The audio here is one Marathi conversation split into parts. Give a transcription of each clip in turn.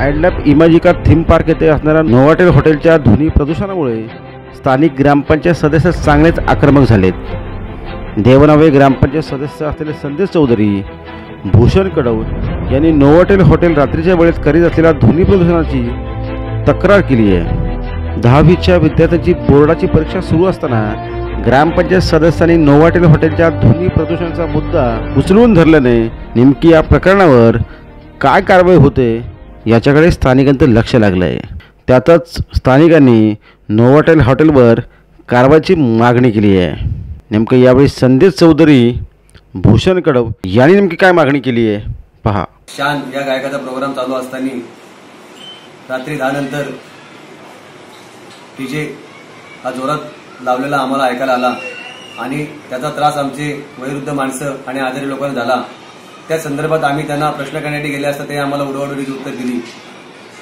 आयडलॅप इमॅजिका थीम पार्क येथे असणाऱ्या नोवाटेल हॉटेलच्या ध्वनी प्रदूषणामुळे स्थानिक ग्रामपंचायत सदस्य चांगलेच आक्रमक झालेत. देवनावे ग्रामपंचायत सदस्य असलेले संदेश चौधरी भूषण कडवत यांनी नोवाटेल हॉटेल रात्रीच्या वेळेत करीत असलेल्या ध्वनी प्रदूषणाची तक्रार केली आहे. दहावीच्या विद्यार्थ्यांची बोर्डाची परीक्षा सुरू असताना ग्रामपंचायत सदस्यांनी नोवाटेल हॉटेलच्या ध्वनी प्रदूषणाचा मुद्दा उचलून धरल्याने नेमकी या प्रकरणावर काय कारवाई होते याच्याकडे स्थानिकांचं लक्ष लागलं आहे त्यातच स्थानिकांनी नोवाटेल हॉटेलवर कारवाईची मागणी केली आहे. नेमकं यावेळी संदेश चौधरी भूषण कडव यांनी नेमकी काय मागणी केली आहे? पहा. शान या गायकाचा प्रोग्राम चालू असताना रात्री दहा नंतर डीजे हा जोरात लावलेला आम्हाला ऐकायला आला आणि त्याचा त्रास आमचे वयोवृद्ध माणसं आणि आजारी लोकांना झाला. त्या संदर्भात आम्ही त्यांना प्रश्न करण्यासाठी गेले असता ते आम्हाला उडवाडोडीची उत्तर दिली.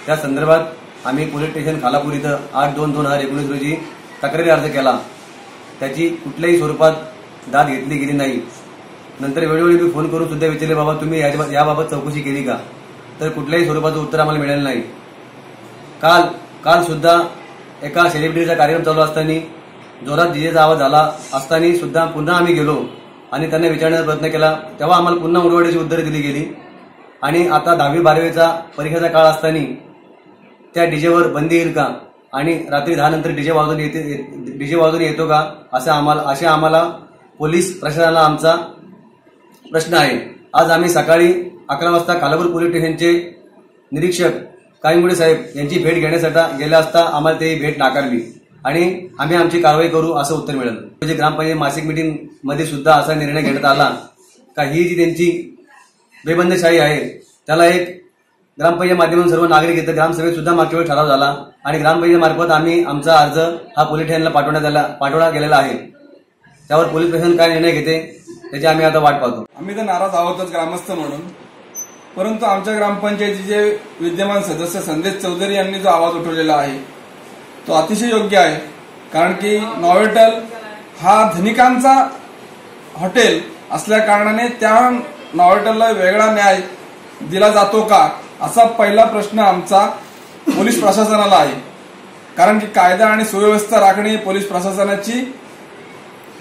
त्या संदर्भात आम्ही पोलीस स्टेशन खालापूर इथं आठ दोन दोन हजार एकोणीस रोजी तक्रारी अर्ज केला. त्याची कुठल्याही स्वरूपात दाद घेतली गेली नाही. नंतर वेळोवेळी मी फोन करून सुद्धा विचारले बाबा तुम्ही याबाबत चौकशी केली का? तर कुठल्याही स्वरूपाचं उत्तर आम्हाला मिळालं नाही. काल काल सुद्धा एका सेलिब्रिटीचा कार्यक्रम चालू असताना जोरात डीजेचा आवाज झाला असताना सुद्धा पुन्हा आम्ही गेलो. आणि त्यांना विचारण्याचा प्रयत्न केला. तेव्हा आम्हाला पुन्हा उडवाड्याची उत्तरे दिली गेली. आणि आता दहावी बारावीचा परीक्षेचा काळ असताना त्या डीजेवर बंदी येईल का? आणि रात्री दहा नंतर डीजे वाजून येते डीजे वाजून येतो का? असं आम्हाला असे आम्हाला पोलीस प्रशासनाला आमचा प्रश्न आहे. आज आम्ही सकाळी अकरा वाजता कालापूर पोलीस स्टेशनचे निरीक्षक काळीमुडे साहेब यांची भेट घेण्यासाठी गेल्या असता आम्हाला ते भेट नाकारली. आणि आम्ही आमची कारवाई करू असं उत्तर मिळालं. म्हणजे ग्रामपंचायत मासिक मीटिंगमध्ये सुद्धा असा निर्णय घेण्यात आला का ही जी त्यांची बेबंदशाही आहे त्याला एक ग्रामपंचायत माध्यमातून सर्व नागरिक येतं ग्रामसभेत सुद्धा मागच्या वेळी ठराव झाला आणि ग्रामपंचायत मार्फत आम्ही आमचा अर्ज हा पोलीस ठाण्याला पाठवण्यात आला पाठवला गेलेला आहे. त्यावर पोलीस प्रशासन काय निर्णय घेते त्याची आम्ही आता वाट पाहतो. आम्ही तर नाराज आहोतच ग्रामस्थ म्हणून. परंतु आमच्या ग्रामपंचायतीचे विद्यमान सदस्य संदेश चौधरी यांनी जो आवाज उठवलेला आहे तो अतिशय योग्य आहे. कारण की नॉवेटल हा धनिकांचा हॉटेल असल्या कारणाने त्या नॉवेटलला वेगळा न्याय दिला जातो का असा पहिला प्रश्न आमचा पोलीस प्रशासनाला आहे. कारण की कायदा आणि सुव्यवस्था राखणे पोलीस प्रशासनाची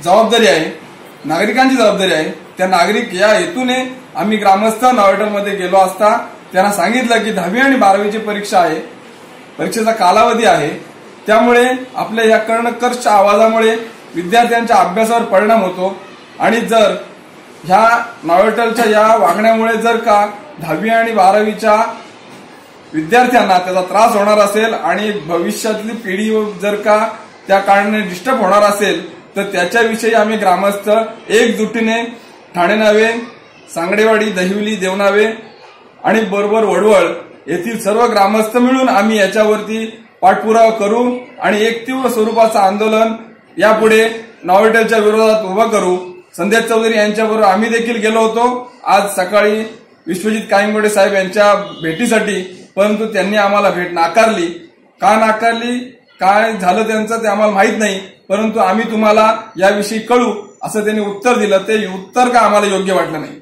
जबाबदारी आहे. नागरिकांची जबाबदारी आहे. त्या नागरिक या हेतूने आम्ही ग्रामस्थ नॉवेटलमध्ये गेलो असता त्यांना सांगितलं की दहावी आणि बारावीची परीक्षा आहे. परीक्षेचा कालावधी आहे. त्यामुळे आपल्या या कर्णकर्ष आवाजामुळे विद्यार्थ्यांच्या अभ्यासावर परिणाम होतो. आणि जर ह्या नॉवेटलच्या या वागण्यामुळे जर का दहावी आणि बारावीच्या विद्यार्थ्यांना त्याचा त्रास होणार असेल आणि भविष्यातली पिढी जर का त्या कारणाने डिस्टर्ब होणार असेल तर त्याच्याविषयी आम्ही ग्रामस्थ एकजुटीने ठाणे नावे सांगडेवाडी दहिवली देवनावे आणि बरोबर वडवळ येथील सर्व ग्रामस्थ मिळून आम्ही याच्यावरती पाठपुरावा करू आणि एक तीव्र स्वरूपाचं आंदोलन यापुढे नॉवेटलच्या विरोधात उभं करू. संदेश चौधरी यांच्याबरोबर आम्ही देखील गेलो होतो. आज सकाळी विश्वजित कायंगोडे साहेब यांच्या भेटीसाठी परंतु त्यांनी आम्हाला भेट नाकारली. का नाकारली? काय झालं त्यांचं ते आम्हाला माहीत नाही परंतु आम्ही तुम्हाला याविषयी कळू असं त्यांनी उत्तर दिलं. ते उत्तर का आम्हाला योग्य वाटलं नाही?